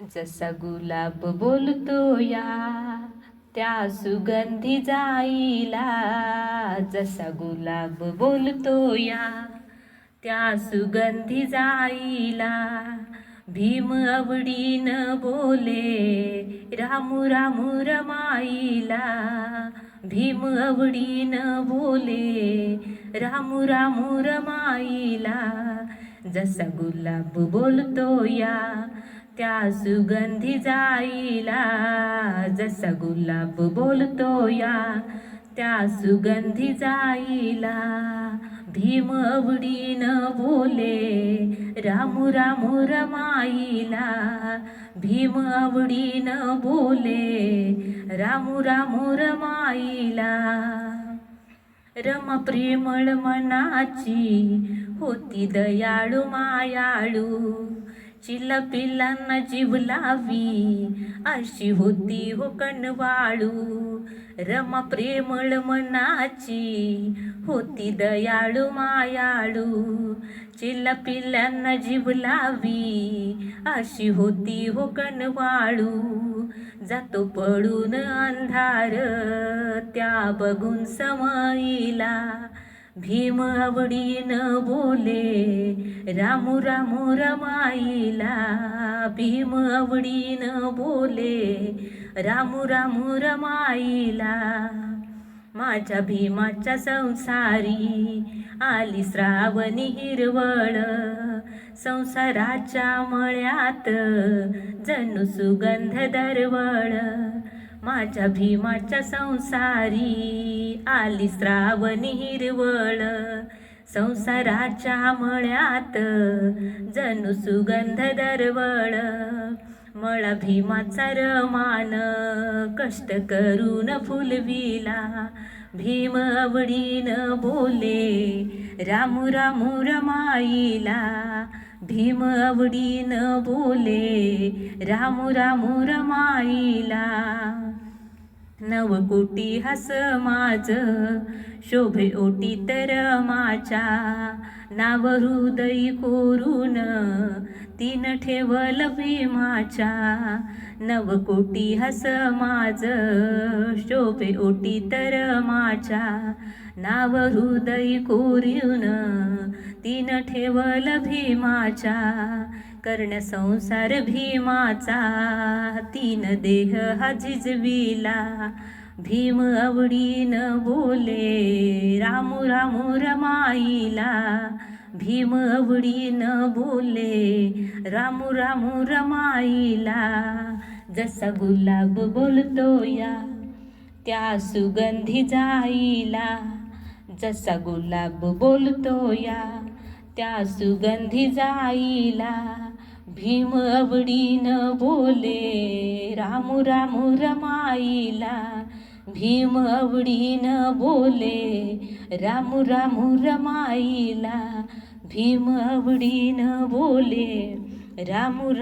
जसा गुलाब बोलतो या त्या सुगंधी जाईला. जसा गुलाब बोलतो या त्या सुगंधी जाईला. भीम आवडीन बोले रामू रामू रमाईला. भीम आवडीन बोले रामू रामू रमाईला. जसा गुलाब बोलतो या त्या सुगंधी जाईला? जसा गुलाब बोलतो या त्या सुगंधी जाईला. भीम आवडीन बोले रामू रामू रमाईला. भीम आवडीन बोले रामू रामू रमाईला. रम प्रेमळ मनाची होती दयाळू मायाळू. चिला पिलांना जीव लावी. अशी होती हो कणवाळू. रमा प्रेमळ मनाची. होती दयाळू मायाळू. चिला पिलांना जीव लावी. अशी होती हो कणवाळू. जातो पडून अंधार त्या बघून समईला. भीम आवडीन बोले रामू रामू रमाईला. भीम आवडीन बोले रामू रामू रमाईला. माझ्या भीमाच्या संसारी आली श्रावणी हिरवळ. संसाराच्या मळ्यात जणू सुगंध दरवळ. माझ्या भीमाच्या संसारी आली श्रावणी हिरवळ. संसाराच्या मळ्यात जणू सुगंध दरवळ. मळा भीमाचा रमान कष्ट करून फुलविला. भीम आवडीन बोले रामू रामू रमाईला. भीम आवडीन बोले रामू रामू रमाईला. नवकोटी हस माझ शोभे ओटी तर माझ्या. नाव हृदय कोरून तीन ठेवल भीमाच्या नवकोटी हस माझ शोभे ओटी तर माझ्या. नाव हृदय कोरून तीन ठेवल भीमाच्या कर्ण संसार भीमाचा तीन देह हा झिजविला भीम आवडीन बोले रामू रामू रमाईला. भीम आवडीन बोले रामू रामू रमाईला. जसा गुलाब बोलतो या त्या सुगंधी जाईला. जसा गुलाब बोलतो या त्या सुगंधी जाईला. भीम आवडीन बोले रामू रामू रमाईला. भीम आवडीन बोले रामू रामू रमाईला. भीम आवडीन बोले रामू राम